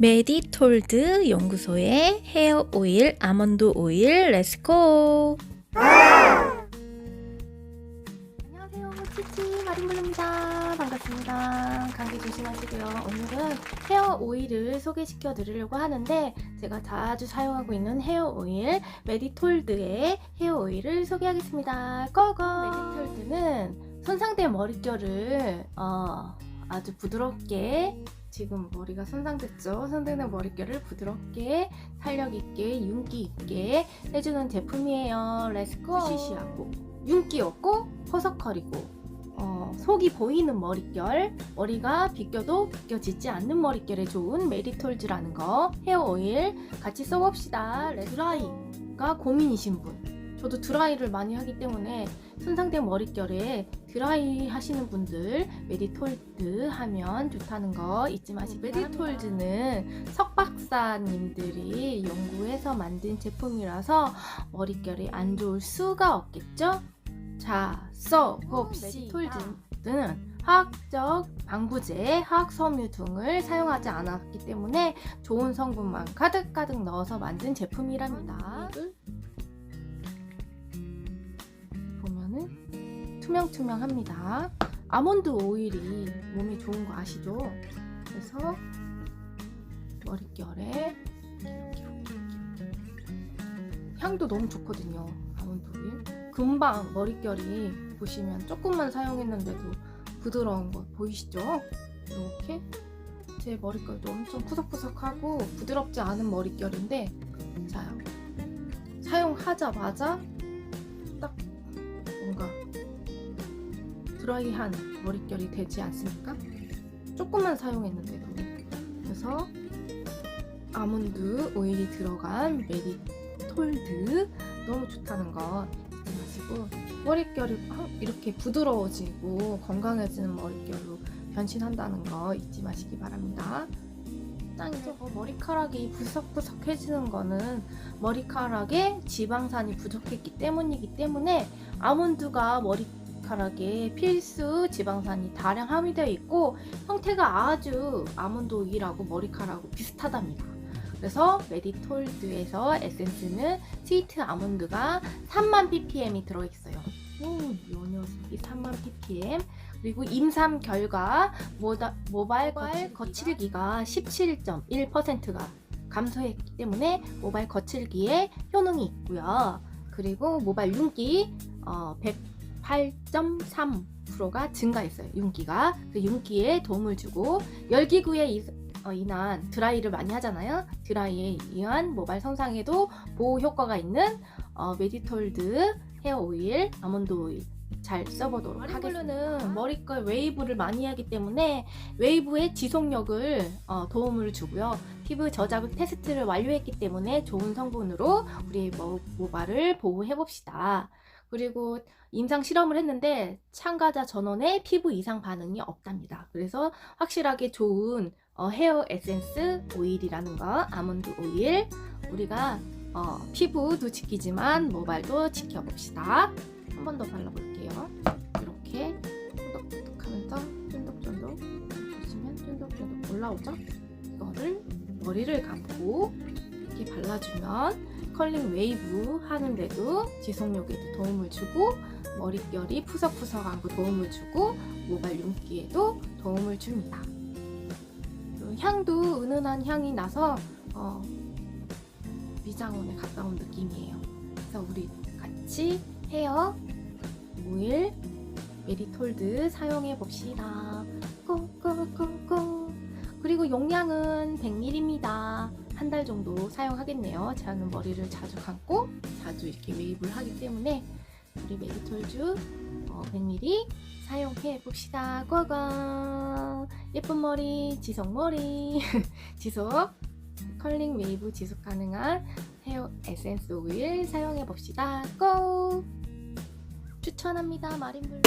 메디톨드 연구소의 헤어 오일, 아몬드 오일, 렛츠고! 안녕하세요. 치치 마린블루입니다. 반갑습니다. 감기 조심하시고요. 오늘은 헤어 오일을 소개시켜 드리려고 하는데 제가 자주 사용하고 있는 헤어 오일 메디톨드의 헤어 오일을 소개하겠습니다. 고고! 메디톨드는 손상된 머릿결을 어, 아주 부드럽게 지금 머리가 손상됐죠. 손상된 머릿결을 부드럽게 탄력 있게 윤기 있게 해주는 제품이에요. 렛츠고! 시시하고. 윤기 없고 퍼석거리고. 어, 속이 보이는 머릿결. 머리가 비껴도 비껴지지 않는 머릿결에 좋은 메리톨즈라는 거. 헤어 오일. 같이 써봅시다. 드라이가 고민이신 분 저도 드라이를 많이 하기 때문에 손상된 머릿결에 드라이 하시는 분들 메디톨드 하면 좋다는 거 잊지 마시고 메디톨드는 석박사님들이 연구해서 만든 제품이라서 머릿결이 안 좋을 수가 없겠죠? 자, 써봅시다. 메디톨드는 화학적 방부제, 화학 섬유 등을 사용하지 않았기 때문에 좋은 성분만 가득가득 넣어서 만든 제품이랍니다. 투명투명합니다. 아몬드 오일이 몸에 좋은 거 아시죠? 그래서 머릿결에 향도 너무 좋거든요. 아몬드 오일. 금방 머릿결이 보시면 조금만 사용했는데도 부드러운 거 보이시죠? 이렇게 제 머릿결도 엄청 푸석푸석하고 부드럽지 않은 머릿결인데 자 사용하자마자 딱 뭔가 드라이한 머릿결이 되지 않습니까? 조금만 사용했는데도 그래서 아몬드 오일이 들어간 메디톨드 너무 좋다는 거 잊지 마시고 머릿결이 이렇게 부드러워지고 건강해지는 머릿결로 변신한다는 거 잊지 마시기 바랍니다. 짱이죠. 어, 머리카락이 부석부석해지는 거는 머리카락에 지방산이 부족했기 때문이기 때문에 아몬드가 머리 카락에 필수 지방산이 다량 함유되어 있고 형태가 아주 아몬드 오일하고 머리카락하고 비슷하답니다. 그래서 메디톨드에서 에센스는 스위트 아몬드가 3만 ppm이 들어있어요. 음, 요 녀석이 3만 ppm. 그리고 임상 결과 모다, 모바일 거칠기가 17.1%가 감소했기 때문에 모바일 거칠기에 효능이 있고요. 그리고 모바일 윤기 어, 108.3%가 증가했어요. 윤기가 그 윤기에 도움을 주고 열기구에 이, 어, 인한 드라이를 많이 하잖아요. 드라이에 의한 모발 손상에도 보호 효과가 있는 어, 메디톨드 헤어 오일, 아몬드 오일 잘 써보도록 하겠습니다. 머리결 웨이브를 많이 하기 때문에 웨이브의 지속력을 어, 도움을 주고요. 피부 저자극 테스트를 완료했기 때문에 좋은 성분으로 우리 모, 모발을 보호해 봅시다. 그리고 임상 실험을 했는데 참가자 전원의 피부 이상 반응이 없답니다. 그래서 확실하게 좋은 어, 헤어 에센스 오일이라는 거, 아몬드 오일 우리가 어, 피부도 지키지만 모발도 지켜봅시다. 한 번 더 발라볼게요. 이렇게 쫀득쫀득하면서 쫀득쫀득 보시면 쫀득쫀득 올라오죠? 이거를 머리를 감고 이렇게 발라주면 컬링 웨이브 하는데도 지속력에도 도움을 주고 머릿결이 푸석푸석하고 도움을 주고 모발 윤기에도 도움을 줍니다. 그 향도 은은한 향이 나서 어, 미장원에 가까운 느낌이에요. 그래서 우리 같이 헤어 오일 메리톨드 사용해 봅시다. 고고고고. 그리고 용량은 100ml입니다. 한 달 정도 사용하겠네요. 저는 머리를 자주 감고 자주 이렇게 웨이브를 하기 때문에 우리 어, 100ml 사용해 봅시다. 고고. 예쁜 머리, 지속 머리, 지속 컬링 웨이브 지속 가능한 헤어 에센스 오일 사용해 봅시다. 고! 추천합니다. 마린블루.